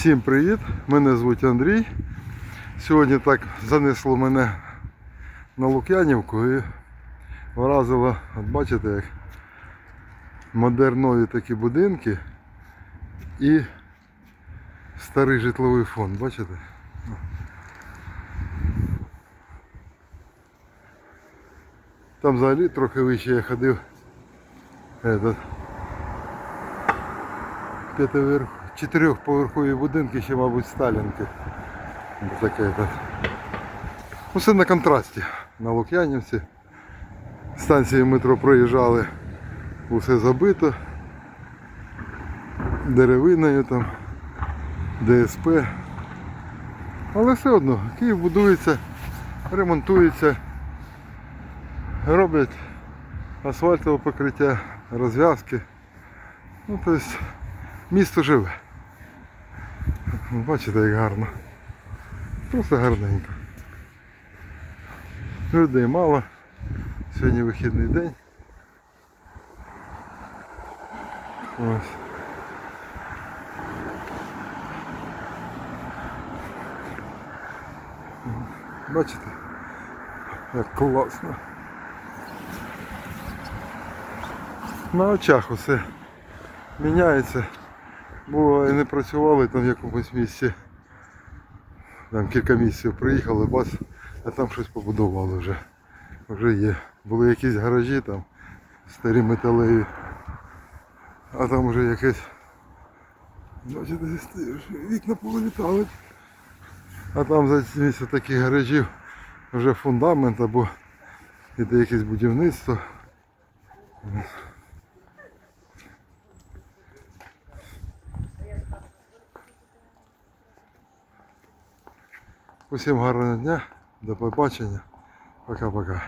Всім привіт! Мене звуть Андрій. Сьогодні так занесло мене на Лук'янівку і вразило, от бачите, як модернові такі будинки і старий житловий фонд, бачите? Там взагалі трохи вище я ходив. Этот, п'ятиверх, чотирьохповерхові будинки, ще, мабуть, Сталінки. Таке Все на контрасті. На Лук'янівці. Станції метро проїжджали, усе забито. Деревиною там, ДСП. Але все одно, Київ будується, ремонтується, роблять асфальтове покриття, розв'язки. Ну, тобто місто живе. Бачите, як гарно. Просто гарненько. Людей мало. Сьогодні вихідний день. Ось. Бачите? Як класно. На очах усе міняється. Було і не працювали там в якомусь місці. Там кілька місяців приїхали, бас, а там щось побудували вже. Вже є. Були якісь гаражі там, старі металеві. А там вже якесь. Бачите, вікна повилітали. А там за місце таких гаражів вже фундамент або іде якесь будівництво. Усім гарного дня, до побачення. Пока-пока.